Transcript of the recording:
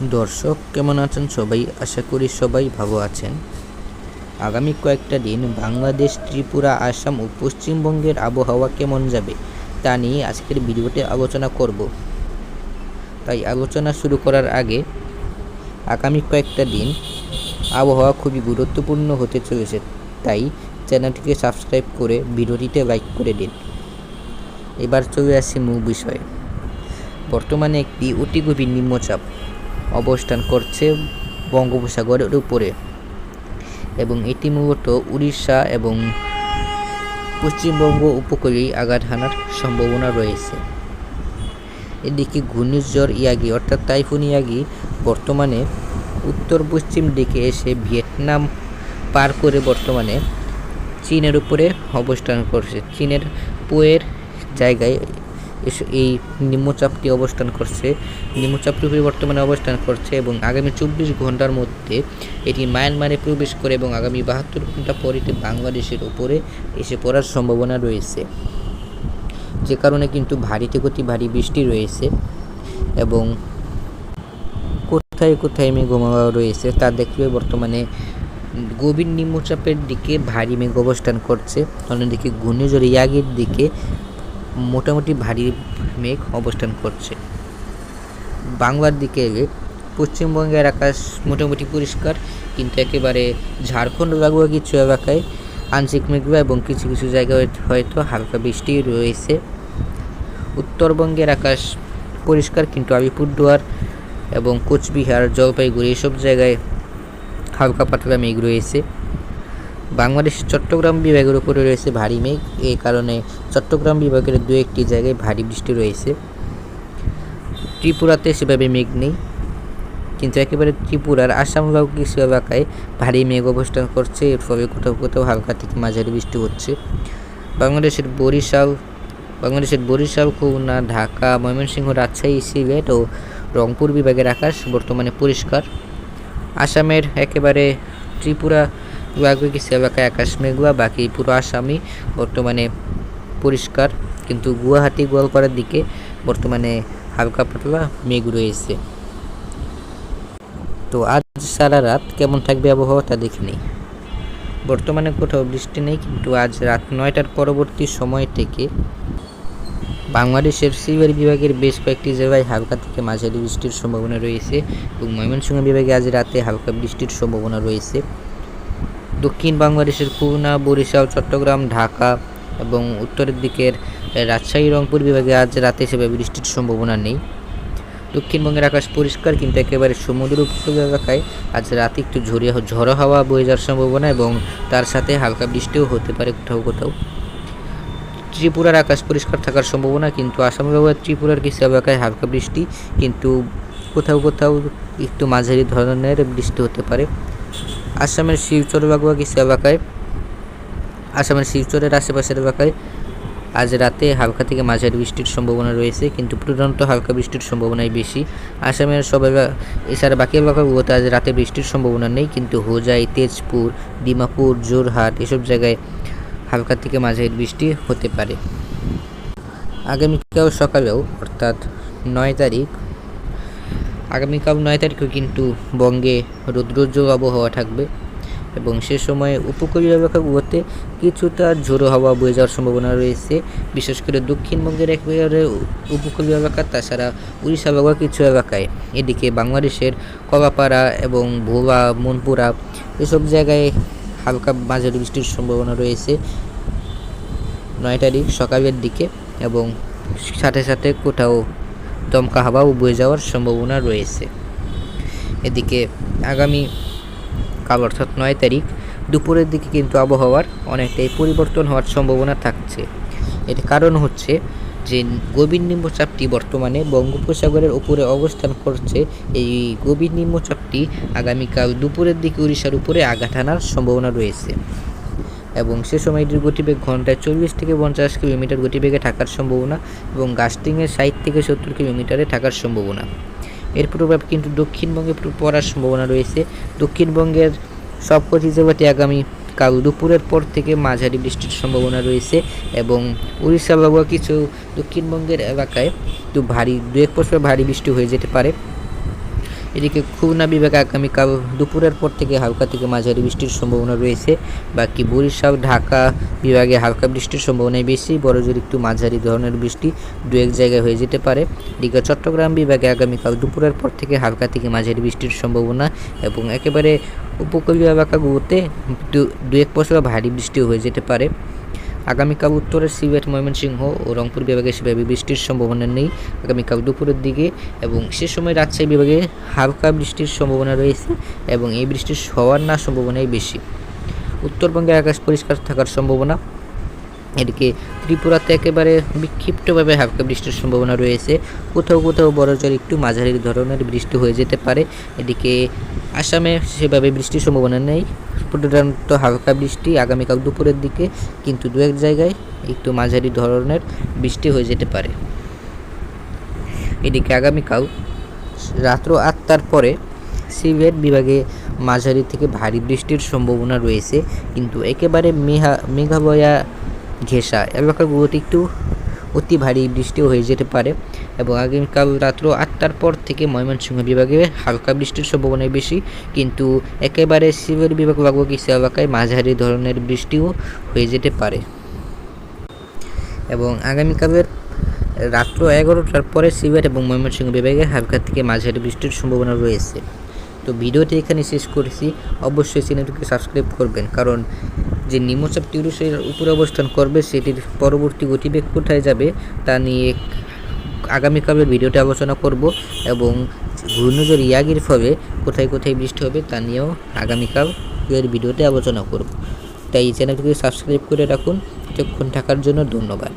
দর্শক, কেমন আছেন সবাই? আশা করি সবাই ভালো আছেন। আগামী কয়েকটা দিন বাংলাদেশ, ত্রিপুরা, আসাম ও পশ্চিমবঙ্গের আবহাওয়া কেমন যাবে তা নিয়ে আজকের ভিডিওতে আলোচনা করব। তাই আলোচনা শুরু করার আগে আগামী কয়েকটা দিন আবহাওয়া খুবই গুরুত্বপূর্ণ হতে চলেছে, তাই চ্যানেলটিকে সাবস্ক্রাইব করে ভিডিওটিতে লাইক করে দিন। এবার চলে আসছি মূল বিষয়ে। বর্তমানে একটি অতি গভীর নিম্নচাপ। অবস্থান করছে বঙ্গোপসাগরের উপরে। এবং এটি মূলত উড়িষ্যা এবং পশ্চিমবঙ্গ উপকূলেই আঘাত হানার সম্ভাবনা রয়েছে। এদিকে ঘূর্ণিঝড় ইয়াগি অর্থাৎ টাইফুন ইয়াগি বর্তমানে উত্তর পশ্চিম দিকে এসে ভিয়েতনাম পার করে বর্তমানে চীনের উপরে অবস্থান করছে। চীনের পোয়ের জায়গায় এই নিম্নচাপটি অবস্থান করছে। নিম্নচাপটি বর্তমানে অবস্থান করছে এবং আগামী চব্বিশ ঘণ্টার মধ্যে এটি মায়ানমারে প্রবেশ করে এবং আগামী বাহাত্তর ঘণ্টা পর বাংলাদেশের উপরে এসে পড়ার সম্ভাবনা রয়েছে। যে কারণে কিন্তু ভারী অতি ভারী বৃষ্টি রয়েছে এবং কোথায় কোথায় মেঘমাওয়া রয়েছে তা দেখলে বর্তমানে গভীর নিম্নচাপের দিকে ভারী মেঘ অবস্থান করছে। অন্যদিকে ঘূর্ণিঝড় ইয়াগের দিকে মোটামুটি ভারী মেঘ অবস্থান করছে। বাংলার দিকে এলে পশ্চিমবঙ্গের আকাশ মোটামুটি পরিষ্কার, কিন্তু একেবারে ঝাড়খণ্ড, লাগোয়া কিছু এলাকায় আংশিক মেঘলা এবং কিছু কিছু জায়গায় হয়তো- হালকা বৃষ্টি রয়েছে। উত্তরবঙ্গের আকাশ পরিষ্কার, কিন্তু আলিপুরদুয়ার এবং কোচবিহার, জলপাইগুড়ি এসব জায়গায় হালকা পাতলা মেঘ রয়েছে। বাংলাদেশ চট্টগ্রাম বিভাগের উপরে রয়েছে ভারী মেঘ। এই কারণে চট্টগ্রাম বিভাগের দু একটি জায়গায় ভারী বৃষ্টি রয়েছে। ত্রিপুরাতে সেভাবে মেঘ নেই, কিন্তু একেবারে ত্রিপুরার আসামগাঁও কিছু এলাকায় ভারী মেঘ অবস্থান করছে। এর ফলে কোথাও কোথাও হালকা থেকে মাঝারি বৃষ্টি হচ্ছে। বাংলাদেশের বরিশাল বাংলাদেশের বরিশাল, খুলনা, ঢাকা, ময়মনসিংহ, রাজশাহী, সিলেট ও রংপুর বিভাগের আকাশ বর্তমানে পরিষ্কার। আসামের একেবারে ত্রিপুরা কিছু এলাকায় আকাশ মেঘলা, বাকি পুরো আসামই বর্তমানে পরিষ্কার। কিন্তু গুয়াহাটি গোয়ালপাড়ার দিকে বর্তমানে হালকা পাতলা মেঘ রয়েছে। তো আজ সারা রাত কেমন থাকবে আবহাওয়া তা দেখে নেই। বর্তমানে কোথাও বৃষ্টি নেই, কিন্তু আজ রাত নয়টার পরবর্তী সময় থেকে বাংলাদেশের সিলেট বিভাগের বেশ কয়েকটি জায়গায় হালকা থেকে মাঝারি বৃষ্টির সম্ভাবনা রয়েছে এবং ময়মনসিংহ বিভাগে আজ রাতে হালকা বৃষ্টির সম্ভাবনা রয়েছে। দক্ষিণ বাংলাদেশের খুলনা, বরিশাল, চট্টগ্রাম, ঢাকা এবং উত্তরের দিকের রাজশাহী, রংপুর বিভাগে আজ রাতে সেভাবে বৃষ্টির সম্ভাবনা নেই। দক্ষিণবঙ্গের আকাশ পরিষ্কার কিন্তু একেবারে সমুদ্র উপকূল এলাকায়। আজ রাতে একটু ঝরিয়া ঝড়ো হাওয়া বয়ে যাওয়ার সম্ভাবনা এবং তার সাথে হালকা বৃষ্টিও হতে পারে কোথাও কোথাও। ত্রিপুরার আকাশ পরিষ্কার থাকার সম্ভাবনা কিন্তু আসাম বিভাগের ত্রিপুরার কিছু এলাকায় হালকা বৃষ্টি, কিন্তু কোথাও কোথাও একটু মাঝারি ধরনের বৃষ্টি হতে পারে। আসামের শিলচর কিছু এলাকায়, আসামের শিলচরের আশেপাশের এলাকায় আজ রাতে হালকা থেকে মাঝারি বৃষ্টির সম্ভাবনা রয়েছে, কিন্তু প্রধানত হালকা বৃষ্টির সম্ভাবনাই বেশি। আসামের সব এছাড়া বাকি এলাকাগুলোতে আজ রাতে বৃষ্টির সম্ভাবনা নেই, কিন্তু হোজাই, তেজপুর, ডিমাপুর জোরহাট এসব জায়গায় হালকা থেকে মাঝারি বৃষ্টি হতে পারে। আগামীকাল সকালেও, অর্থাৎ নয় তারিখ আগামীকাল নয় তারিখেও কিন্তু বঙ্গে রৌদ্রোজ্জ্বল আবহাওয়া থাকবে এবং সে সময় উপকূলীয় এলাকাগুলোতে কিছুটা ঝোড়ো হাওয়া বয়ে যাওয়ার সম্ভাবনা রয়েছে। বিশেষ করে দক্ষিণবঙ্গের একেবারে উপকূলীয় এলাকা, তাছাড়া উড়িষ্যা লাগোয়া কিছু এলাকায়। এদিকে বাংলাদেশের কলাপাড়া এবং ভোলা, মনপুরা এসব জায়গায় হালকা মাঝারি বৃষ্টির সম্ভাবনা রয়েছে নয় তারিখ সকালের দিকে এবং সাথে সাথে কোথাও দমকা হাওয়াও বয়ে যাওয়ার সম্ভাবনা রয়েছে। এদিকে আগামী কাল অর্থাৎ নয় তারিখ, দুপুরের দিকে কিন্তু আবহাওয়ার অনেকটাই পরিবর্তন হওয়ার সম্ভাবনা থাকছে। এর কারণ হচ্ছে যে গভীর নিম্নচাপটি বর্তমানে বঙ্গোপসাগরের উপরে অবস্থান করছে। এই গভীর নিম্নচাপটি আগামীকাল দুপুরের দিকে উড়িষ্যার উপরে আঘাত আনার সম্ভাবনা রয়েছে। এবং সে সময় এটির গতিবেগ ঘন্টায় চল্লিশ থেকে পঞ্চাশ কিলোমিটার গতিবেগে থাকার সম্ভাবনা এবং গাস্টিংয়ের ষাট থেকে সত্তর কিলোমিটারে থাকার সম্ভাবনা। এর প্রভাব কিন্তু দক্ষিণবঙ্গে পড়ার সম্ভাবনা রয়েছে। দক্ষিণবঙ্গের সবকটি জেলাতে আগামী কাল দুপুরের পর থেকে মাঝারি বৃষ্টির সম্ভাবনা রয়েছে এবং উড়িষ্যা লাগোয়া কিছু দক্ষিণবঙ্গের এলাকায় একটু ভারী দু এক পশলা ভারী বৃষ্টি হয়ে যেতে পারে। এদিকে খুলনা বিভাগে আগামীকাল দুপুরের পর থেকে হালকা থেকে মাঝারি বৃষ্টির সম্ভাবনা রয়েছে। বাকি বরিশাল, ঢাকা বিভাগে হালকা বৃষ্টির সম্ভাবনাই বেশি। বড়জোর একটু মাঝারি ধরনের বৃষ্টি দু এক জায়গায় হয়ে যেতে পারে। এদিকে চট্টগ্রাম বিভাগে আগামীকাল দুপুরের পর থেকে হালকা থেকে মাঝারি বৃষ্টির সম্ভাবনা এবং একেবারে উপকূলীয় এলাকাগুলোতে দু- এক পশলা ভারী বৃষ্টিও হয়ে যেতে পারে। আগামীকাল উত্তরের সিলেট, ময়মনসিংহ ও রংপুর বিভাগে সেভাবে বৃষ্টির সম্ভাবনা নেই। আগামীকাল দুপুরের দিকে এবং সে সময় রাজশাহী বিভাগে হালকা বৃষ্টির সম্ভাবনা রয়েছে এবং এই বৃষ্টির হওয়ার না সম্ভাবনাই বেশি। উত্তরবঙ্গে আকাশ পরিষ্কার থাকার সম্ভাবনা। এদিকে ত্রিপুরাতে একেবারে বিক্ষিপ্তভাবে হালকা বৃষ্টির সম্ভাবনা রয়েছে। কোথাও কোথাও বড়জোর একটু মাঝারি ধরনের বৃষ্টি হয়ে যেতে পারে। এদিকে আসামে সেভাবে বৃষ্টির সম্ভাবনা নেই। প্রধানত হালকা বৃষ্টি আগামীকাল দুপুরের দিকে, কিন্তু দু এক জায়গায় একটু মাঝারি ধরনের বৃষ্টি হয়ে যেতে পারে। এদিকে আগামীকাল রাত্র আটটার পরে সিলেট বিভাগে মাঝারি থেকে ভারী বৃষ্টির সম্ভাবনা রয়েছে, কিন্তু একেবারে মেঘা মেঘালয়া ঘেঁষা। এলাকাগুলোতে একটু অতি ভারী বৃষ্টিও হয়ে যেতে পারে এবং আগামীকাল রাত্র আটটার পর থেকে ময়মনসিংহ বিভাগে হালকা বৃষ্টির সম্ভাবনা বেশি। কিন্তু একেবারে সিলেট বিভাগ লাগু কিছু এলাকায় মাঝারি ধরনের বৃষ্টিও হয়ে যেতে পারে। এবং আগামীকালের রাত্র এগারোটার পরে সিলেট এবং ময়মনসিংহ বিভাগে হালকা থেকে মাঝারি বৃষ্টির সম্ভাবনা রয়েছে। তো ভিডিওটি এখানে শেষ করেছি। অবশ্যই চ্যানেলটিকে সাবস্ক্রাইব করবেন, কারণ যে নিম্নচাপ টিউরুসের উপরে অবস্থান করবে, সেটির পরবর্তী গতিবেগ কোথায় যাবে, তা নিয়ে আগামীকালের ভিডিওতে আলোচনা করব এবং ঘূর্ণিঝড় ইয়াগির ফলে কোথায় কোথায় বৃষ্টি হবে, তা নিয়েও আগামীকাল এর ভিডিওতে আলোচনা করব। তাই এই চ্যানেলটিকে সাবস্ক্রাইব করে রাখুন। এতক্ষণ থাকার জন্য ধন্যবাদ।